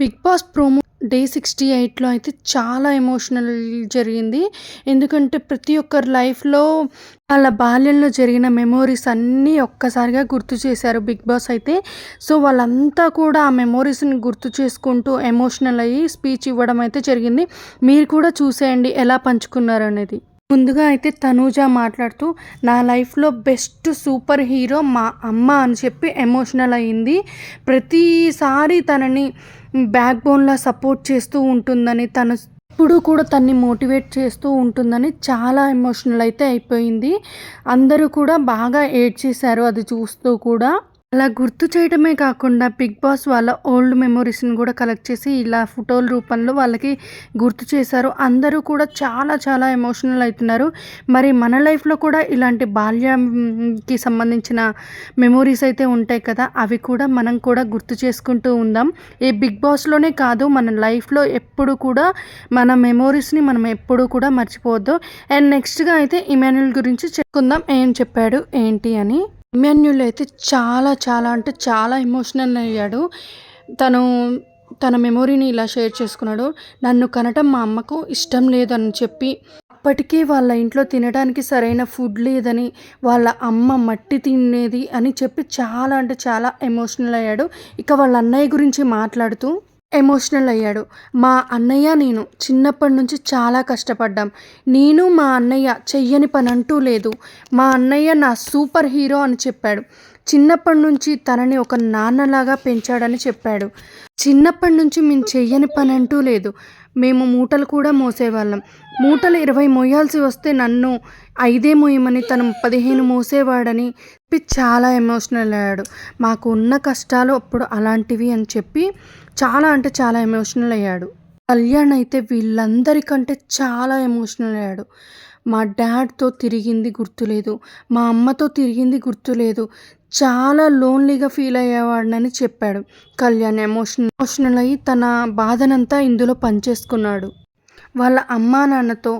Bigg Boss promo day sixty ఎయిట్లో అయితే చాలా ఎమోషనల్ జరిగింది. ఎందుకంటే ప్రతి ఒక్కరి లైఫ్లో వాళ్ళ బాల్యంలో జరిగిన మెమోరీస్ అన్నీ ఒక్కసారిగా గుర్తు చేశారు బిగ్ బాస్ అయితే. సో వాళ్ళంతా కూడా ఆ మెమోరీస్ని గుర్తు చేసుకుంటూ ఎమోషనల్ అయ్యి స్పీచ్ ఇవ్వడం అయితే జరిగింది. మీరు కూడా చూసేయండి ఎలా పంచుకున్నారు అనేది. ముందుగా అయితే తనూజ మాట్లాడుతూ నా లైఫ్లో బెస్ట్ సూపర్ హీరో మా అమ్మ అని చెప్పి ఎమోషనల్ అయ్యింది. ప్రతిసారి తనని బ్యాక్ బోన్లా సపోర్ట్ చేస్తూ ఉంటుందని తను ఇప్పుడు కూడా తన్ని మోటివేట్ చేస్తూ ఉంటుందని చాలా ఎమోషనల్ అయితే అయిపోయింది. అందరూ కూడా బాగా ఏడ్ చేశారు అది చూస్తూ కూడా. అలా గుర్తు చేయడమే కాకుండా బిగ్ బాస్ వాళ్ళ ఓల్డ్ మెమొరీస్ని కూడా కలెక్ట్ చేసి ఇలా ఫోటోల రూపంలో వాళ్ళకి గుర్తు చేశారు. అందరూ కూడా చాలా చాలా ఎమోషనల్ అవుతున్నారు. మరి మన లైఫ్లో కూడా ఇలాంటి బాల్యంకి సంబంధించిన మెమొరీస్ అయితే ఉంటాయి కదా అవి కూడా మనం కూడా గుర్తు చేసుకుంటూ ఉందాం. ఈ బిగ్ బాస్లోనే కాదు మన లైఫ్లో ఎప్పుడు కూడా మన మెమోరీస్ని మనం ఎప్పుడూ కూడా మర్చిపోవద్దు. అండ్ నెక్స్ట్గా అయితే ఇమాన్యుల్ గురించి చెప్పుకుందాం. ఏం చెప్పాడు ఏంటి అని. ఇమాన్యుల్ అయితే చాలా చాలా అంటే చాలా ఎమోషనల్ అయ్యాడు. తను తన మెమొరీని ఇలా షేర్ చేసుకున్నాడు. నన్ను కనటం మా అమ్మకు ఇష్టం లేదని చెప్పి అప్పటికే వాళ్ళ ఇంట్లో తినడానికి సరైన ఫుడ్ లేదని వాళ్ళ అమ్మ మట్టి తినేది అని చెప్పి చాలా అంటే చాలా ఎమోషనల్ అయ్యాడు. ఇక వాళ్ళ అన్నయ్య గురించి మాట్లాడుతూ ఎమోషనల్ అయ్యాడు. మా అన్నయ్య నేను చిన్నప్పటి నుంచి చాలా కష్టపడ్డాం. నేను మా అన్నయ్య చెయ్యని పని అంటూ లేదు. మా అన్నయ్య నా సూపర్ హీరో అని చెప్పాడు. చిన్నప్పటి నుంచి తనని ఒక నాన్నలాగా పెంచాడని చెప్పాడు. చిన్నప్పటి నుంచి మేము చెయ్యని పని అంటూ లేదు. మేము మూటలు కూడా మోసేవాళ్ళం. మూటలు ఇరవై మోయాల్సి వస్తే నన్ను ఐదే మోయమని తను పదిహేను మోసేవాడని చెప్పి చాలా ఎమోషనల్ అయ్యాడు. మాకు ఉన్న కష్టాలు అప్పుడు అలాంటివి అని చెప్పి చాలా అంటే చాలా ఎమోషనల్ అయ్యాడు. కళ్యాణ్ అయితే వీళ్ళందరికంటే చాలా ఎమోషనల్ అయ్యాడు. మా డాడ్తో తిరిగింది గుర్తులేదు. మా అమ్మతో తిరిగింది గుర్తులేదు. చాలా లోన్లీగా ఫీల్ అయ్యేవాడినని చెప్పాడు. కళ్యాణ్ ఎమోషనల్ ఎమోషనల్ అయ్యి తన బాధనంతా ఇందులో పనిచేసుకున్నాడు వాళ్ళ అమ్మా నాన్నతో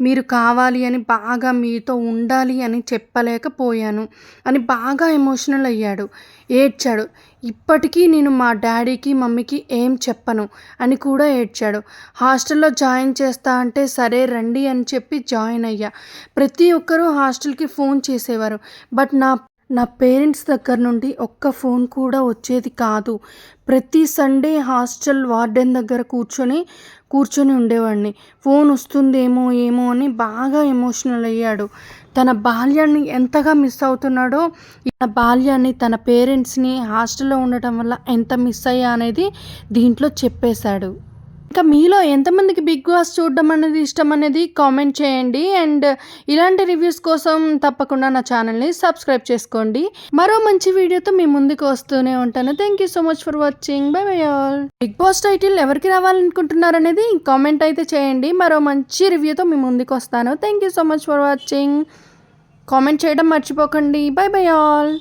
మీరు కావాలి అని బాగా మీతో ఉండాలి అని చెప్పలేకపోయాను అని బాగా ఎమోషనల్ అయ్యాడు. ఏడ్చాడు. ఇప్పటికీ నేను మా డాడీకి మమ్మీకి ఏం చెప్పను అని కూడా ఏడ్చాడు. హాస్టల్లో జాయిన్ చేస్తా అంటే సరే రండి అని చెప్పి జాయిన్ అయ్యా. ప్రతి ఒక్కరూ హాస్టల్కి ఫోన్ చేసేవారు. బట్ నా నా పేరెంట్స్ దగ్గర నుండి ఒక్క ఫోన్ కూడా వచ్చేది కాదు. ప్రతి సండే హాస్టల్ వార్డెన్ దగ్గర కూర్చొని కూర్చొని ఉండేవాడిని. ఫోన్ వస్తుందేమో ఏమో అని బాగా ఎమోషనల్ అయ్యాడు. తన బాల్యాన్ని ఎంతగా మిస్ అవుతున్నాడో తన బాల్యాన్ని తన పేరెంట్స్ని హాస్టల్లో ఉండటం వల్ల ఎంత మిస్ అయ్యా అనేది దీంట్లో చెప్పేశాడు. ఇంకా మీలో ఎంతమందికి బిగ్ బాస్ చూడడం అనేది ఇష్టం అనేది కామెంట్ చేయండి. అండ్ ఇలాంటి రివ్యూస్ కోసం తప్పకుండా నా ఛానల్ని సబ్స్క్రైబ్ చేసుకోండి. మరో మంచి వీడియోతో మీ ముందుకు వస్తూనే ఉంటాను. Thank you so much for watching bye bye all Bigg Boss title ఎవరికి రావాలనుకుంటున్నారు అనేది కామెంట్ అయితే చేయండి. మరో మంచి రివ్యూతో మీ ముందుకు వస్తాను. Thank you so much for watching comment చేయడం మర్చిపోకండి. By bye all